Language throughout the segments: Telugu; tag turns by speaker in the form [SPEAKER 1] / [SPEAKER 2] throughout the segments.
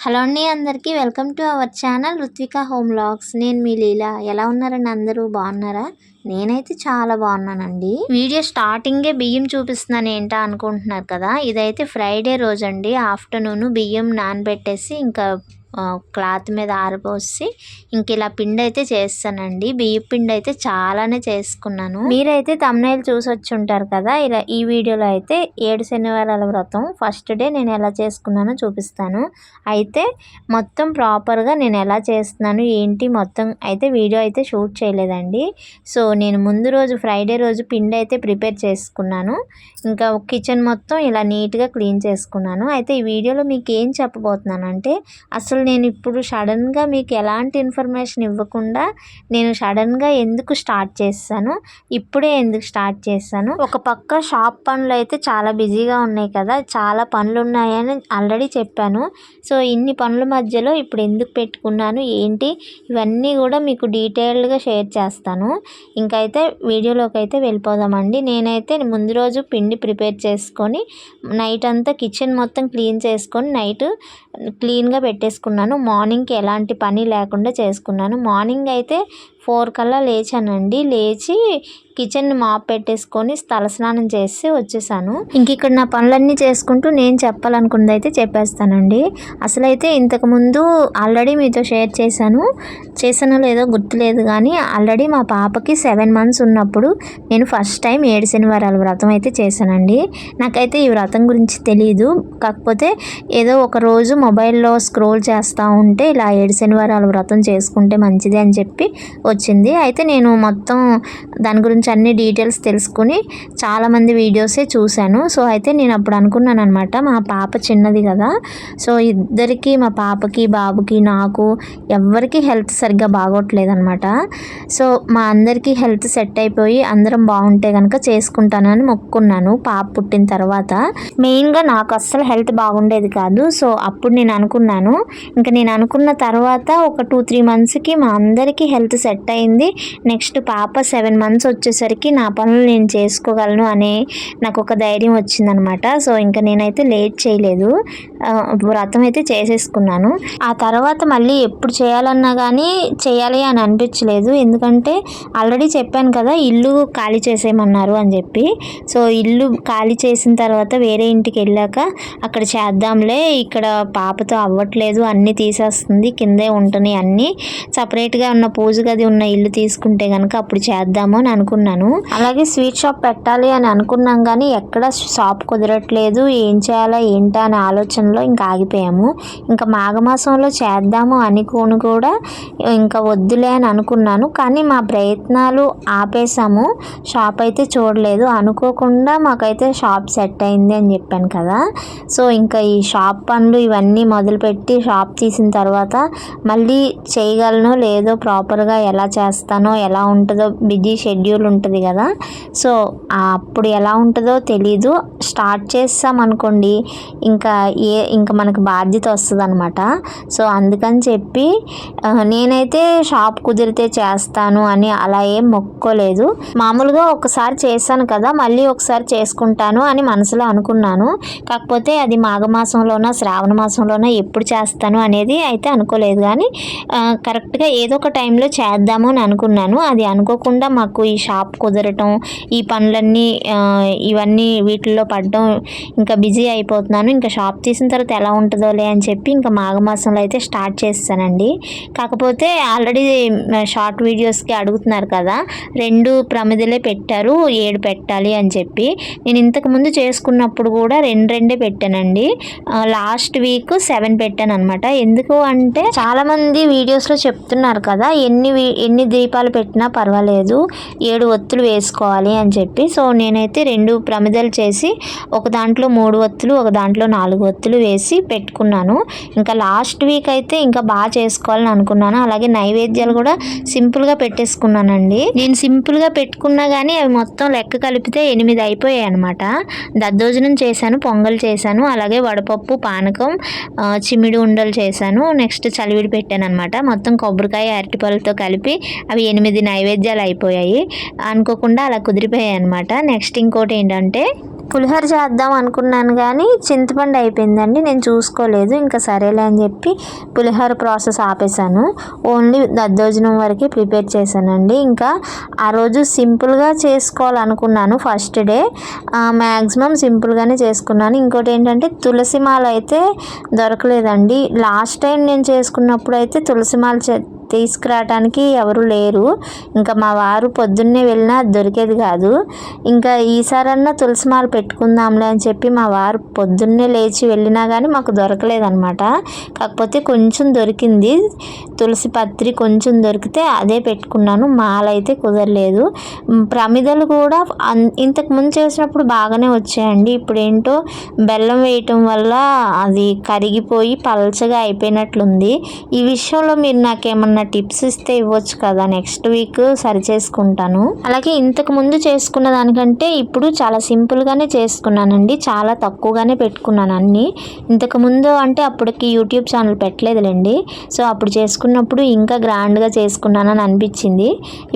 [SPEAKER 1] హలో అండి అందరికీ welcome to our channel Ruthvika home logs నేను మీ లీలా. ఎలా ఉన్నారండి అందరూ? బాగున్నారా? నేనైతే చాలా బాగున్నానండి. వీడియో స్టార్టింగే బియ్యం చూపిస్తున్నాను ఏంటా అనుకుంటున్నారు కదా? ఇదైతే ఫ్రైడే రోజు అండి ఆఫ్టర్నూన్ బియ్యం నానబెట్టేసి ఇంకా క్లాత్ మీద ఆరబోసి ఇంక ఇలా పిండి అయితే చేస్తానండి. బియ్య పిండి అయితే చాలానే చేసుకున్నాను. మీరైతే తమ్నైల్ చూసి వచ్చి ఉంటారు కదా ఇలా ఈ వీడియోలో అయితే ఏడు శనివారాల వ్రతం ఫస్ట్ డే నేను ఎలా చేసుకున్నానో చూపిస్తాను. అయితే మొత్తం ప్రాపర్గా నేను ఎలా చేస్తున్నాను ఏంటి మొత్తం అయితే వీడియో అయితే షూట్ చేయలేదండి. సో నేను ముందు రోజు ఫ్రైడే రోజు పిండి అయితే ప్రిపేర్ చేసుకున్నాను. ఇంకా కిచెన్ మొత్తం ఇలా నీట్గా క్లీన్ చేసుకున్నాను. అయితే ఈ వీడియోలో మీకు ఏం చెప్పబోతున్నానంటే అసలు అసలు నేను ఇప్పుడు సడన్గా మీకు ఎలాంటి ఇన్ఫర్మేషన్ ఇవ్వకుండా నేను సడన్గా ఎందుకు స్టార్ట్ చేస్తాను ఇప్పుడే ఎందుకు స్టార్ట్ చేస్తాను. ఒక పక్క షాప్ పనులు అయితే చాలా బిజీగా ఉన్నాయి కదా చాలా పనులు ఉన్నాయని ఆల్రెడీ చెప్పాను. సో ఇన్ని పనుల మధ్యలో ఇప్పుడు ఎందుకు పెట్టుకున్నాను ఏంటి ఇవన్నీ కూడా మీకు డీటెయిల్డ్గా షేర్ చేస్తాను. ఇంకైతే వీడియోలోకి అయితే వెళ్ళిపోదామండి. నేనైతే ముందు రోజు పిండి ప్రిపేర్ చేసుకొని నైట్ అంతా కిచెన్ మొత్తం క్లీన్ చేసుకొని నైట్ క్లీన్గా పెట్టేసుకున్నాను మార్నింగ్కి ఎలాంటి పని లేకుండా చేసుకున్నాను. మార్నింగ్ అయితే ఫోర్ కల్లా లేచానండి. లేచి కిచెన్ మాప్ పెట్టేసుకొని తలస్నానం చేసి వచ్చేసాను. ఇంక ఇక్కడ నా పనులన్నీ చేసుకుంటూ నేను చెప్పాలనుకున్నది అయితే చెప్పేస్తానండి. అసలైతే ఇంతకుముందు ఆల్రెడీ మీతో షేర్ చేశాను. చేసానో లేదో గుర్తులేదు కానీ ఆల్రెడీ మా పాపకి సెవెన్ మంత్స్ ఉన్నప్పుడు నేను ఫస్ట్ టైం ఏడు శనివారాల వ్రతం అయితే చేశానండి. నాకైతే ఈ వ్రతం గురించి తెలియదు కాకపోతే ఏదో ఒక రోజు మొబైల్లో స్క్రోల్ చేస్తూ ఉంటే ఇలా ఏడు శనివారాల వ్రతం చేసుకుంటే మంచిది అని చెప్పి వచ్చింది. అయితే నేను మొత్తం దాని గురించి అన్ని డీటెయిల్స్ తెలుసుకుని చాలామంది వీడియోసే చూశాను. సో అయితే నేను అప్పుడు అనుకున్నాను అనమాట మా పాప చిన్నది కదా. సో ఇద్దరికి మా పాపకి బాబుకి నాకు ఎవరికి హెల్త్ సరిగ్గా బాగోట్లేదు అనమాట సో మా అందరికీ హెల్త్ సెట్ అయిపోయి అందరం బాగుంటే కనుక చేసుకుంటానని మొక్కున్నాను పాప పుట్టిన తర్వాత. మెయిన్గా నాకు అస్సలు హెల్త్ బాగుండేది కాదు. సో అప్పుడు నేను అనుకున్నాను. ఇంకా నేను అనుకున్న తర్వాత ఒక టూ త్రీ మంత్స్కి మా అందరికీ హెల్త్ సెట్ సెట్ అయింది. నెక్స్ట్ పాప సెవెన్ మంత్స్ వచ్చేసరికి నా పనులు నేను చేసుకోగలను అనే నాకు ఒక ధైర్యం వచ్చిందనమాట. సో ఇంకా నేనైతే లేట్ చేయలేదు. వ్రతం అయితే చేసేసుకున్నాను. ఆ తర్వాత మళ్ళీ ఎప్పుడు చేయాలన్నా కానీ చేయాలి అని అనిపించలేదు. ఎందుకంటే ఆల్రెడీ చెప్పాను కదా ఇల్లు ఖాళీ చేసేయమన్నారు అని చెప్పి. సో ఇల్లు ఖాళీ చేసిన తర్వాత వేరే ఇంటికి వెళ్ళాక అక్కడ చేద్దాంలే ఇక్కడ పాపతో అవ్వట్లేదు అన్నీ తీసేస్తుంది కిందే ఉంటున్నాయి అన్నీ. సపరేట్గా ఉన్న పూజ గది ఉన్న ఇల్లు తీసుకుంటే కనుక అప్పుడు చేద్దాము అని అనుకున్నాను. అలాగే స్వీట్ షాప్ పెట్టాలి అని అనుకున్నాం కానీ ఎక్కడ షాప్ కుదరట్లేదు ఏం చేయాలా ఏంటా అనే ఆలోచనలో ఇంకా ఆగిపోయాము. ఇంకా మాఘమాసంలో చేద్దాము అనుకోను కూడా ఇంకా వద్దులే అని అనుకున్నాను. కానీ మా ప్రయత్నాలు ఆపేసాము షాప్ అయితే చూడలేదు. అనుకోకుండా మాకైతే షాప్ సెట్ అయింది అని చెప్పాను కదా. సో ఇంకా ఈ షాప్ పనులు ఇవన్నీ మొదలుపెట్టి షాప్ తీసిన తర్వాత మళ్ళీ చేయగలను లేదో ప్రాపర్గా ఎలా ఎలా చేస్తానో ఎలా ఉంటుందో బిజీ షెడ్యూల్ ఉంటుంది కదా. సో అప్పుడు ఎలా ఉంటుందో తెలీదు. స్టార్ట్ చేస్తామనుకోండి ఇంకా ఏ ఇంకా మనకు బాధ్యత వస్తుంది అనమాట సో అందుకని చెప్పి నేనైతే షాప్ కుదిరితే చేస్తాను అని అలా ఏం మొక్కోలేదు. మామూలుగా ఒకసారి చేశాను కదా మళ్ళీ ఒకసారి చేసుకుంటాను అని మనసులో అనుకున్నాను. కాకపోతే అది మాఘమాసంలోనో శ్రావణ మాసంలోనో ఎప్పుడు చేస్తాను అనేది అయితే అనుకోలేదు. కానీ కరెక్ట్గా ఏదో ఒక టైంలో చేద్దాము అని అనుకున్నాను. అది అనుకోకుండా మాకు ఈ షాప్ కుదరటం ఈ పనులన్నీ ఇవన్నీ వీటిల్లో పడడం ఇంకా బిజీ అయిపోతున్నాను. ఇంకా షాప్ తీసిన తర్వాత ఎలా ఉంటుందోలే అని చెప్పి ఇంకా మాఘమాసంలో అయితే స్టార్ట్ చేస్తానండి. కాకపోతే ఆల్రెడీ షార్ట్ వీడియోస్కి అడుగుతున్నారు కదా రెండు ప్రమిదలే పెట్టారు ఏడు పెట్టాలి అని చెప్పి. నేను ఇంతకుముందు చేసుకున్నప్పుడు కూడా రెండు రెండే పెట్టానండి. లాస్ట్ వీక్ సెవెన్ పెట్టాను అనమాట ఎందుకు అంటే చాలామంది వీడియోస్లో చెప్తున్నారు కదా ఎన్ని ఎన్ని దీపాలు పెట్టినా పర్వాలేదు. ఏడు ఒత్తులు వేసుకోవాలి అని చెప్పి. సో నేనైతే రెండు ప్రమిదలు చేసి ఒక దాంట్లో మూడు ఒత్తులు ఒక దాంట్లో నాలుగు ఒత్తులు వేసి పెట్టుకున్నాను. ఇంకా లాస్ట్ వీక్ అయితే ఇంకా బాగా చేసుకోవాలని అనుకున్నాను. అలాగే నైవేద్యాలు కూడా సింపుల్గా పెట్టేసుకున్నానండి. నేను సింపుల్గా పెట్టుకున్నా కానీ అవి మొత్తం లెక్క కలిపితే ఎనిమిది అయిపోయాయి అనమాట దద్దోజనం చేశాను పొంగల్ చేశాను అలాగే వడపప్పు పానకం చిమిడి ఉండలు చేశాను. నెక్స్ట్ చలివిడి పెట్టాను అనమాట మొత్తం కొబ్బరికాయ అరటిపళ్ళతో కలిపి అవి ఎనిమిది నైవేద్యాలు అయిపోయాయి. అనుకోకుండా అలా కుదిరిపోయాయి అనమాట నెక్స్ట్ ఇంకోటి ఏంటంటే పులిహోర చేద్దాం అనుకున్నాను కానీ చింతపండు అయిపోయిందండి. నేను చూసుకోలేదు. ఇంకా సరేలే అని చెప్పి పులిహోర ప్రాసెస్ ఆపేసాను ఓన్లీ దద్దోజనం వరకే ప్రిపేర్ చేశానండి. ఇంకా ఆ రోజు సింపుల్గా చేసుకోవాలనుకున్నాను ఫస్ట్ డే. మ్యాక్సిమం సింపుల్గానే చేసుకున్నాను. ఇంకోటి ఏంటంటే తులసి మాల అయితే దొరకలేదండి. లాస్ట్ టైం నేను చేసుకున్నప్పుడు అయితే తులసి మాల తీసుకురావడానికి ఎవరు లేరు. ఇంకా మా వారు పొద్దున్నే వెళ్ళినా దొరికేది కాదు. ఇంకా ఈసారన్నా తులసి మాల పెట్టుకుందాంలే అని చెప్పి మా వారు పొద్దున్నే లేచి వెళ్ళినా కానీ మాకు దొరకలేదనమాట కాకపోతే కొంచెం దొరికింది. తులసి పత్రి కొంచెం దొరికితే అదే పెట్టుకున్నాను. మాల అయితే కుదరలేదు. ప్రమిదలు కూడా ఇంతకు ముందు చేసినప్పుడు బాగానే వచ్చాయండి. ఇప్పుడు ఏంటో బెల్లం వేయటం వల్ల అది కరిగిపోయి పలచగా అయిపోయినట్లుంది. ఈ విషయంలో మీరు నాకేమన్నా ఏమన్నా టిప్స్ ఇస్తే ఇవ్వచ్చు కదా నెక్స్ట్ వీక్ సరి చేసుకుంటాను. అలాగే ఇంతకు ముందు చేసుకున్న దానికంటే ఇప్పుడు చాలా సింపుల్గానే చేసుకున్నానండి చాలా తక్కువగానే పెట్టుకున్నాను అన్ని. ఇంతకు ముందు అంటే అప్పటికి యూట్యూబ్ ఛానల్ పెట్టలేదులేండి సో అప్పుడు చేసుకున్నప్పుడు ఇంకా గ్రాండ్గా చేసుకున్నాను అని అనిపించింది.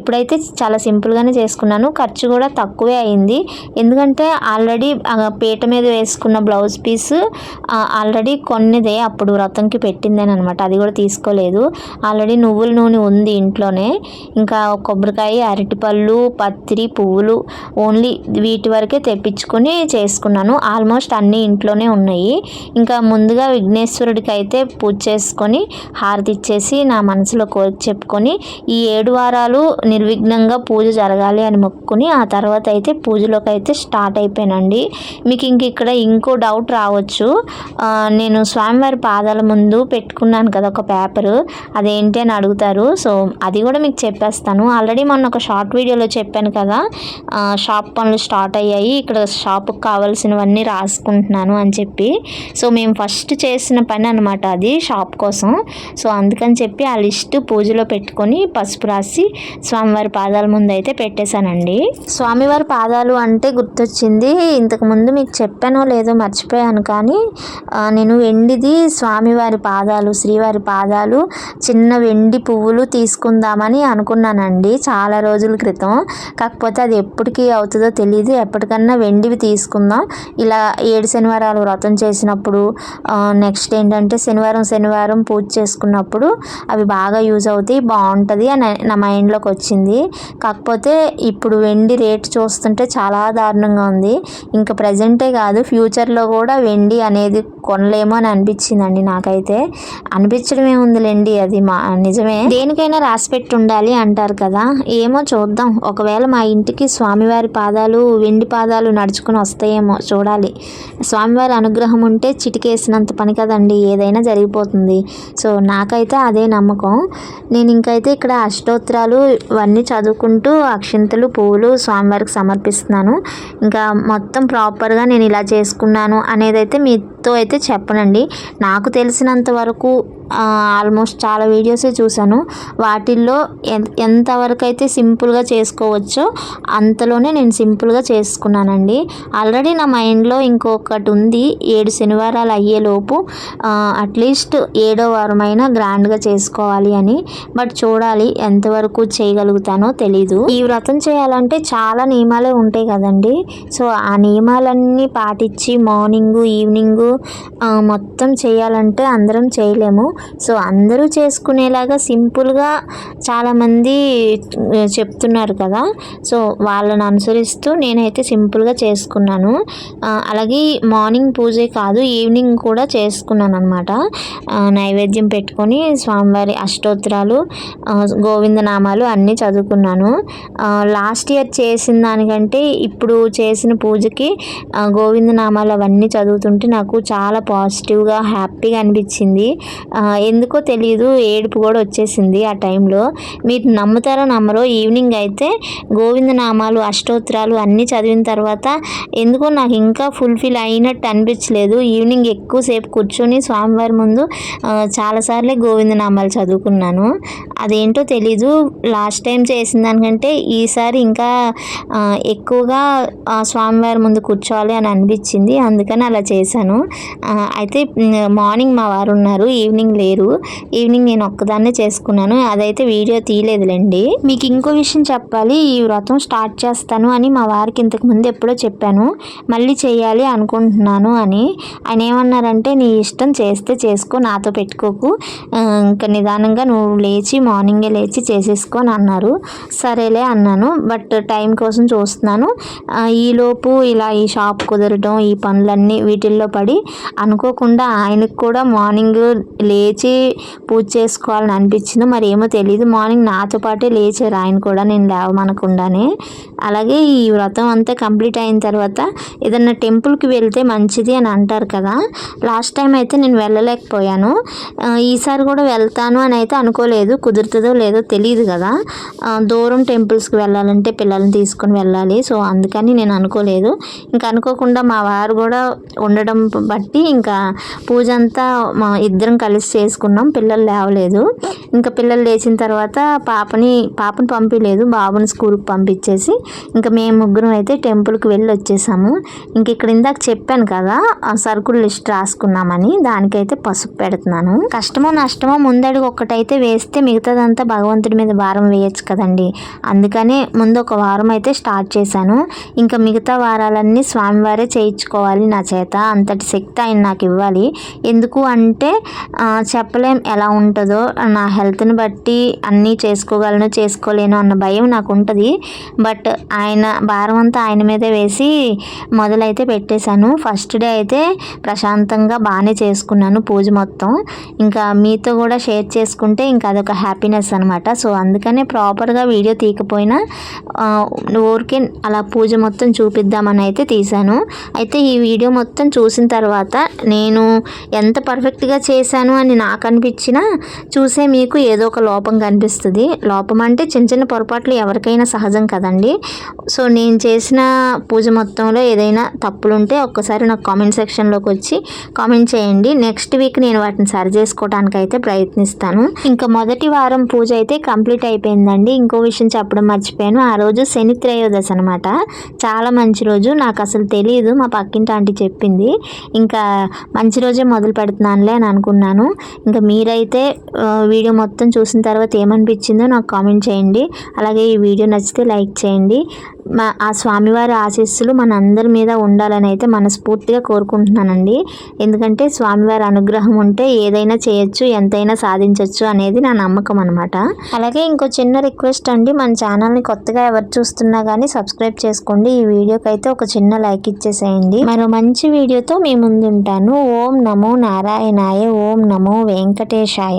[SPEAKER 1] ఇప్పుడైతే చాలా సింపుల్గానే చేసుకున్నాను ఖర్చు కూడా తక్కువే అయింది. ఎందుకంటే ఆల్రెడీ పీట మీద వేసుకున్న బ్లౌజ్ పీస్ ఆల్రెడీ కొన్నదే అప్పుడు వ్రతంకి పెట్టిందని అనమాట అది కూడా తీసుకోలేదు. ఆల్రెడీ నువ్వుల నూనె ఉంది ఇంట్లోనే. ఇంకా కొబ్బరికాయ అరటిపళ్ళు పత్రి పువ్వులు ఓన్లీ వీటి వరకే తెప్పించుకొని చేసుకున్నాను. ఆల్మోస్ట్ అన్నీ ఇంట్లోనే ఉన్నాయి. ఇంకా ముందుగా విఘ్నేశ్వరుడికి అయితే పూజ చేసుకొని హారతి ఇచ్చేసి నా మనసులో కోరిక చెప్పుకొని ఈ ఏడు వారాలు నిర్విఘ్నంగా పూజ జరగాలి అని మొక్కుకుని ఆ తర్వాత అయితే పూజలోకి అయితే స్టార్ట్ అయిపోయానండి. మీకు ఇంక ఇక్కడ ఇంకో డౌట్ రావచ్చు. నేను స్వామివారి పాదాల ముందు పెట్టుకున్నాను కదా ఒక పేపరు అదేంటి అని అడుగుతారు. సో అది కూడా మీకు చెప్పేస్తాను. ఆల్రెడీ మొన్న ఒక షార్ట్ వీడియోలో చెప్పాను కదా షాప్ పనులు స్టార్ట్ అయ్యాయి. ఇక్కడ షాప్కి కావాల్సినవన్నీ రాసుకుంటున్నాను అని చెప్పి. సో మేము ఫస్ట్ చేసిన పని అనమాట అది షాప్ కోసం. సో అందుకని చెప్పి ఆ లిస్ట్ పూజలో పెట్టుకొని పసుపు రాసి స్వామివారి పాదాల ముందు అయితే పెట్టేశానండి. స్వామివారి పాదాలు అంటే గుర్తొచ్చింది. ఇంతకుముందు మీకు చెప్పానో లేదో మర్చిపోయాను కానీ నేను వెండిది స్వామివారి పాదాలు శ్రీవారి పాదాలు చిన్న వెండి వెండి పువ్వులు తీసుకుందామని అనుకున్నానండి చాలా రోజుల క్రితం. కాకపోతే అది ఎప్పటికీ అవుతుందో తెలియదు ఎప్పటికన్నా వెండివి తీసుకుందాం. ఇలా ఏడు శనివారాలు వ్రతం చేసినప్పుడు నెక్స్ట్ ఏంటంటే శనివారం శనివారం పూజ చేసుకున్నప్పుడు అవి బాగా యూజ్ అవుతాయి బాగుంటుంది అని నా మైండ్లోకి వచ్చింది. కాకపోతే ఇప్పుడు వెండి రేట్ చూస్తుంటే చాలా దారుణంగా ఉంది. ఇంకా ప్రజెంటే కాదు ఫ్యూచర్లో కూడా వెండి అనేది కొనలేమో అని అనిపించిందండి నాకైతే. అనిపించడమే ఉందిలేండి అది మా నిజం నిజమే. దేనికైనా రాసిపెట్టి ఉండాలి అంటారు కదా. ఏమో చూద్దాం. ఒకవేళ మా ఇంటికి స్వామివారి పాదాలు వెండి పాదాలు నడుచుకుని వస్తాయేమో చూడాలి. స్వామివారి అనుగ్రహం ఉంటే చిటికేసినంత పని కదండి ఏదైనా జరిగిపోతుంది. సో నాకైతే అదే నమ్మకం. నేను ఇంకైతే ఇక్కడ అష్టోత్తరాలు ఇవన్నీ చదువుకుంటూ అక్షింతలు పువ్వులు స్వామివారికి సమర్పిస్తున్నాను. ఇంకా మొత్తం ప్రాపర్గా నేను ఇలా చేసుకున్నాను అనేది అయితే తో అయితే చెప్పనండి. నాకు తెలిసినంత వరకు ఆల్మోస్ట్ చాలా వీడియోసే చూశాను. వాటిల్లో ఎంతవరకు అయితే సింపుల్గా చేసుకోవచ్చో అంతలోనే నేను సింపుల్గా చేసుకున్నానండి. ఆల్రెడీ నా మైండ్లో ఇంకొకటి ఉంది. ఏడు శనివారాలు అయ్యేలోపు అట్లీస్ట్ ఏడో వారమైనా గ్రాండ్గా చేసుకోవాలి అని. బట్ చూడాలి ఎంతవరకు చేయగలుగుతానో తెలీదు. ఈ వ్రతం చేయాలంటే చాలా నియమాలే ఉంటాయి కదండి. సో ఆ నియమాలన్నీ పాటించి మార్నింగ్ ఈవినింగ్ మొత్తం చేయాలంటే అందరం చేయలేము. సో అందరూ చేసుకునేలాగా సింపుల్గా చాలామంది చెప్తున్నారు కదా. సో వాళ్ళని అనుసరిస్తూ నేనైతే సింపుల్గా చేసుకున్నాను. అలాగే మార్నింగ్ పూజే కాదు ఈవినింగ్ కూడా చేసుకున్నాను అనమాట నైవేద్యం పెట్టుకొని స్వామివారి అష్టోత్తరాలు గోవిందనామాలు అన్నీ చదువుకున్నాను. లాస్ట్ ఇయర్ చేసిన దానికంటే ఇప్పుడు చేసిన పూజకి గోవిందనామాలు అవన్నీ చదువుతుంటే నాకు చాలా పాజిటివ్గా హ్యాపీగా అనిపించింది. ఎందుకో తెలియదు ఏడుపు కూడా వచ్చేసింది ఆ టైంలో. మీరు నమ్ముతారో నమ్మరో ఈవినింగ్ అయితే గోవిందనామాలు అష్టోత్తరాలు అన్నీ చదివిన తర్వాత ఎందుకో నాకు ఇంకా ఫుల్ఫిల్ అయినట్టు అనిపించలేదు. ఈవినింగ్ ఎక్కువసేపు కూర్చొని స్వామివారి ముందు చాలాసార్లే గోవిందనామాలు చదువుకున్నాను. అదేంటో తెలీదు. లాస్ట్ టైం చేసిన దానికంటే ఈసారి ఇంకా ఎక్కువగా స్వామివారి ముందు కూర్చోవాలి అని అనిపించింది. అందుకని అలా చేశాను. అయితే మార్నింగ్ మా వారు ఉన్నారు. ఈవినింగ్ లేరు. ఈవినింగ్ నేను ఒక్కదాన్నే చేసుకున్నాను. అదైతే వీడియో తీయలేదులేండి. మీకు ఇంకో విషయం చెప్పాలి. ఈ వ్రతం స్టార్ట్ చేస్తాను అని మా వారికి ఇంతకుముందు ఎప్పుడో చెప్పాను. మళ్ళీ చేయాలి అనుకుంటున్నాను అని. ఆయన ఏమన్నారంటే నీ ఇష్టం చేస్తే చేసుకో నాతో పెట్టుకోకు. ఇంకా నిదానంగా నువ్వు లేచి మార్నింగే లేచి చేసేసుకో అని అన్నారు. సరేలే అన్నాను. బట్ టైం కోసం చూస్తున్నాను. ఈలోపు ఇలా ఈ షాప్ కుదరటం ఈ పనులన్నీ వీటిల్లో పడి అనుకోకుండా ఆయనకు కూడా మార్నింగ్ లేచి పూజ చేసుకోవాలని అనిపించింది. మరి ఏమో తెలియదు మార్నింగ్ నాతో పాటే లేచారు ఆయన కూడా నేను లేవమనకుండానే. అలాగే ఈ వ్రతం అంతా కంప్లీట్ అయిన తర్వాత ఏదన్నా టెంపుల్కి వెళ్తే మంచిది అని అంటారు కదా. లాస్ట్ టైం అయితే నేను వెళ్ళలేకపోయాను. ఈసారి కూడా వెళ్తాను అని అయితే అనుకోలేదు. కుదురుతుందో లేదో తెలియదు కదా. దూరం టెంపుల్స్కి వెళ్ళాలంటే పిల్లల్ని తీసుకొని వెళ్ళాలి. సో అందుకని నేను అనుకోలేదు. ఇంకా అనుకోకుండా మా వారు కూడా ఉండడం బట్టి ఇంకా పూజ అంతా మా ఇద్దరం కలిసి చేసుకున్నాం. పిల్లలు లేవలేదు. ఇంకా పిల్లలు లేచిన తర్వాత పాపని పాపని పంపించలేదు బాబుని స్కూల్కి పంపించేసి ఇంకా మేము ముగ్గురం అయితే టెంపుల్కి వెళ్ళి వచ్చేసాము ఇంక ఇక్కడ ఇందాక చెప్పాను కదా ఆ సరుకుల లిస్ట్ రాసుకున్నామని. దానికైతే పసుపు పెడుతున్నాను. కష్టమో నష్టమో ముందడుగు ఒక్కటైతే వేస్తే మిగతాదంతా భగవంతుడి మీద భారం వేయచ్చు కదండి. అందుకనే ముందు ఒక వారం అయితే స్టార్ట్ చేశాను. ఇంకా మిగతా వారాలన్నీ స్వామివారే చేయించుకోవాలి నా చేత. అంతటి శక్తి ఆయన నాకు ఇవ్వాలి. ఎందుకు అంటే చెప్పలేం ఎలా ఉంటుందో నా హెల్త్ని బట్టి అన్నీ చేసుకోగలను చేసుకోలేను అన్న భయం నాకు ఉంటుంది బట్ ఆయన భారం అంతా ఆయన మీదే వేసి మొదలైతే పెట్టేశాను. ఫస్ట్ డే అయితే ప్రశాంతంగా బాగానే చేసుకున్నాను పూజ మొత్తం. ఇంకా మీతో కూడా షేర్ చేసుకుంటే ఇంకా అదొక హ్యాపీనెస్ అనమాట సో అందుకనే ప్రాపర్గా వీడియో తీయకపోయినా ఊరికే అలా పూజ మొత్తం చూపిద్దామని అయితే తీశాను. అయితే ఈ వీడియో మొత్తం చూసిన తర్వాత తర్వాత నేను ఎంత పర్ఫెక్ట్గా చేశాను అని నాకు అనిపించినా చూసే మీకు ఏదో ఒక లోపం కనిపిస్తుంది. లోపం అంటే చిన్న చిన్న పొరపాట్లు ఎవరికైనా సహజం కదండి. సో నేను చేసిన పూజ మొత్తంలో ఏదైనా తప్పులుంటే ఒక్కసారి నాకు కామెంట్ సెక్షన్లోకి వచ్చి కామెంట్ చేయండి. నెక్స్ట్ వీక్ నేను వాటిని సరి చేసుకోవడానికి అయితే ప్రయత్నిస్తాను. ఇంకా మొదటి వారం పూజ అయితే కంప్లీట్ అయిపోయిందండి. ఇంకో విషయం చెప్పడం మర్చిపోయాను. ఆ రోజు శని త్రయోదశి అనమాట చాలా మంచి రోజు. నాకు అసలు తెలియదు మా పక్కింటి ఆంటీ చెప్పింది. ఇంకా మంచి రోజే మొదలు పెడుతున్నానులే అని అనుకున్నాను. ఇంకా మీరైతే వీడియో మొత్తం చూసిన తర్వాత ఏమనిపించిందో నాకు కామెంట్ చేయండి. అలాగే ఈ వీడియో నచ్చితే లైక్ చేయండి. మా ఆ స్వామివారి ఆశీస్సులు మన అందరి మీద ఉండాలని అయితే మనస్ఫూర్తిగా కోరుకుంటున్నానండి. ఎందుకంటే స్వామివారి అనుగ్రహం ఉంటే ఏదైనా చేయొచ్చు ఎంతైనా సాధించవచ్చు అనేది నా నమ్మకం అనమాట అలాగే ఇంకో చిన్న రిక్వెస్ట్ అండి. మన ఛానల్ని కొత్తగా ఎవరు చూస్తున్నా కానీ సబ్స్క్రైబ్ చేసుకోండి. ఈ వీడియోకి అయితే ఒక చిన్న లైక్ ఇచ్చేసేయండి. మరో మంచి వీడియోతో మేము ముందుంటాను. ఓం నమో నారాయణాయ ఓం నమో వెంకటేశాయ.